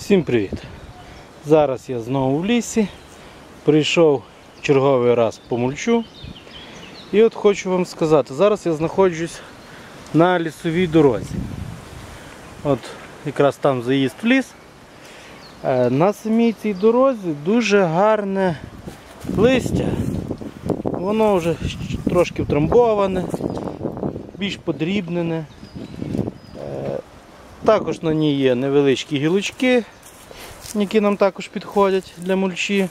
Всім привіт! Зараз я знову в лісі. Прийшов черговий раз по мульчу. І от хочу вам сказати, зараз я знаходжусь на лісовій дорозі. От якраз там заїзд в ліс. Е, На самій цій дорозі дуже гарне листя. Воно вже трошки втрамбоване, більш подрібнене. Також на ній є невеличкі гілочки, які нам також підходять для мульчі.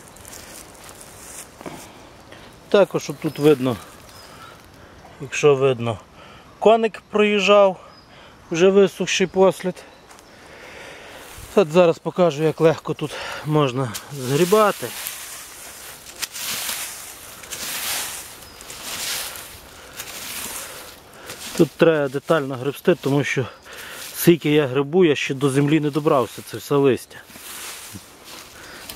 Також тут видно, якщо видно, коник проїжджав, вже висохший послід. От зараз покажу, як легко тут можна згрібати. Тут треба детально гребсти, тому що скільки я грибу, я ще до землі не добрався, це все листя.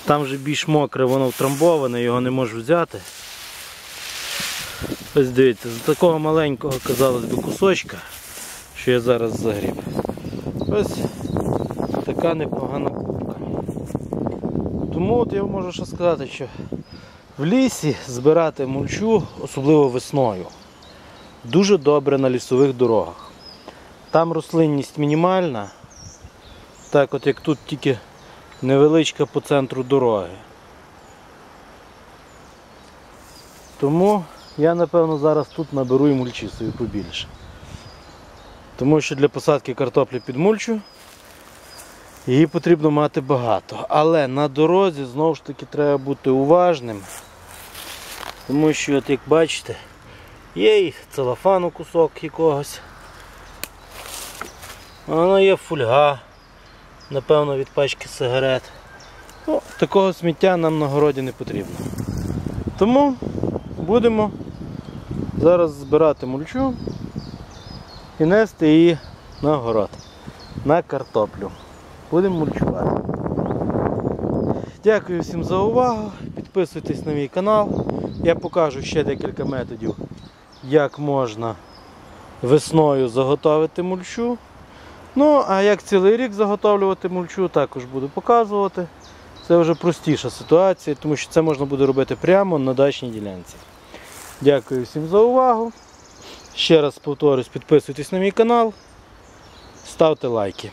Там вже більш мокре, воно втрамбоване, його не можу взяти. Ось дивіться, з такого маленького, казалось би, кусочка, що я зараз загріб. Ось така непогана кубка. Тому от я можу ще сказати, що в лісі збирати мульчу, особливо весною, дуже добре на лісових дорогах. Там рослинність мінімальна, так от як тут тільки невеличка по центру дороги. Тому я напевно зараз тут наберу і мульчі собі побільше. Тому що для посадки картоплі під мульчу її потрібно мати багато. Але на дорозі знову ж таки треба бути уважним. Тому що, от як бачите, є і целофану кусок якогось. Воно є фольга, напевно, від пачки сигарет. Ну, Такого сміття нам на городі не потрібно. Тому будемо зараз збирати мульчу і нести її на город, на картоплю. Будемо мульчувати. Дякую всім за увагу. Підписуйтесь на мій канал. Я покажу ще декілька методів, як можна весною заготовити мульчу. Ну, а як цілий рік заготовлювати мульчу, також буду показувати. Це вже простіша ситуація, тому що це можна буде робити прямо на дачній ділянці. Дякую всім за увагу. Ще раз повторюсь, підписуйтесь на мій канал, ставте лайки.